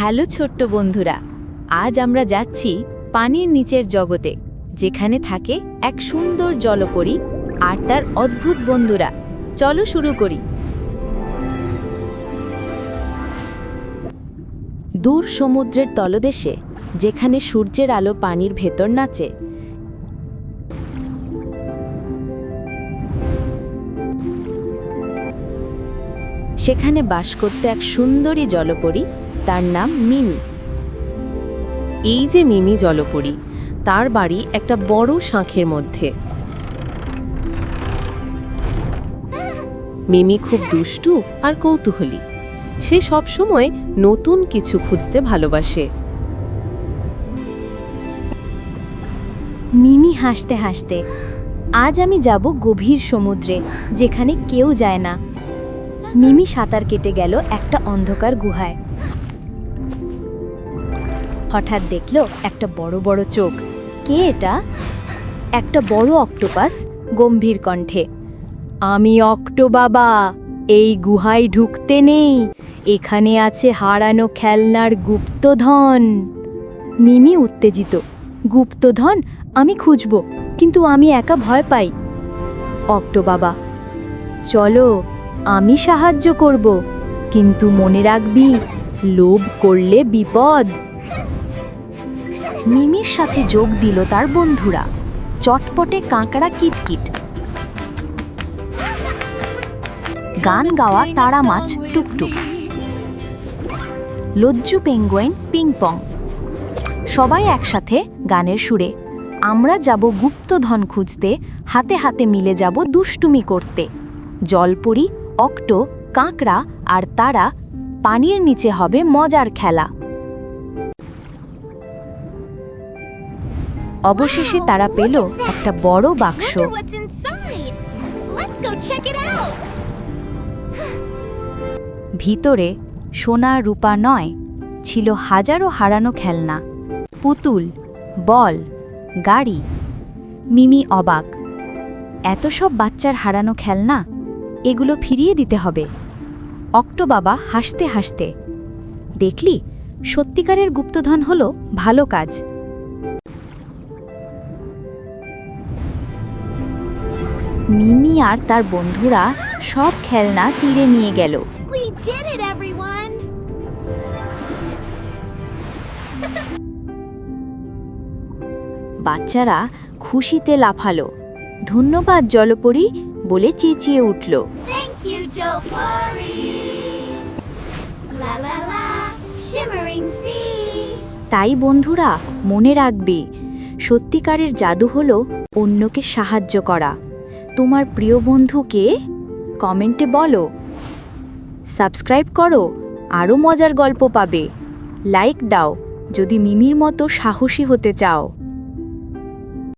Hello ছোট্ট বন্ধুরা, আজ আমরা যাচ্ছি পানির নিচের জগতে, যেখানে থাকে এক সুন্দর জলপরি আর তার অদ্ভুত বন্ধুরা। চলো শুরু করি। দূর সমুদ্রের তলদেশে, যেখানে সূর্যের আলো পানির ভেতর নাচে। সেখানে বাস করতে এক সুন্দরী জলপরী তার নাম মিমি। এই যে মিমি জলপরী, তার বাড়ি একটা বড় শাঁখের মধ্যে। মিমি খুব দুষ্টু আর কৌতূহলী। সে সবসময় নতুন কিছু খুঁজতে ভালোবাসে। মিমি হাসতে হাসতে, আজ আমি যাব গভীর সমুদ্রে, যেখানে কেউ যায় না। মিমি সাঁতার কেটে গেল একটা অন্ধকার গুহায়। হঠাৎ দেখল একটা বড় বড় চোখ। কে এটা? একটা বড় অক্টোপাস গম্ভীর কণ্ঠে। আমি অক্টো বাবা, এই গুহায় ঢুকতে নেই। এখানে আছে হারানো খেলনার গুপ্তধন। মিমি উত্তেজিত। গুপ্তধন? আমি খুঁজব, কিন্তু আমি একা ভয় পাই। অক্টো বাবা, চলো, আমি সাহায্য করব, কিন্তু মনে রাখবি, লোভ করলে বিপদ। মিমির সাথে যোগ দিল তার বন্ধুরা। চটপটে কাঁকড়া কিটকিট। গান গাওয়া তারা মাছ টুকটুক। লজ্জু পেঙ্গুইন পিংপং। সবাই একসাথে গানের সুরে, আমরা যাব গুপ্তধন খুঁজতে, হাতে হাতে মিলে যাব দুষ্টুমি করতে। জলপরি, অক্টো, কাঁকড়া আর তারা, পানির নিচে হবে মজার খেলা। অবশেষে তারা পেল একটা বড় বাক্স. ভিতরে সোনা রূপা নয় ছিল হাজারো হারানো খেলনা। পুতুল বল গাড়ি। মিমি অবাক। এত সব বাচ্চার হারানো খেলনা? এগুলো ফিরিয়ে দিতে হবে। অক্টো বাবা হাসতে হাসতে দেখলি সত্যিকারের গুপ্তধন হলো ভালো কাজ। মিমি আর তার বন্ধুরা সব খেলনা তীরে নিয়ে গেল. বাচ্চারা খুশিতে লাফালো। ধন্যবাদ জলপরি বলে চেঁচিয়ে উঠল. তাই বন্ধুরা মনে রাখবে সত্যিকারের জাদু হলো অন্যকে সাহায্য করা। তোমার প্রিয় বন্ধুকে কমেন্টে বলো। সাবস্ক্রাইব করো, আরও মজার গল্প পাবে। লাইক দাও, যদি মিমির মতো সাহসী হতে চাও।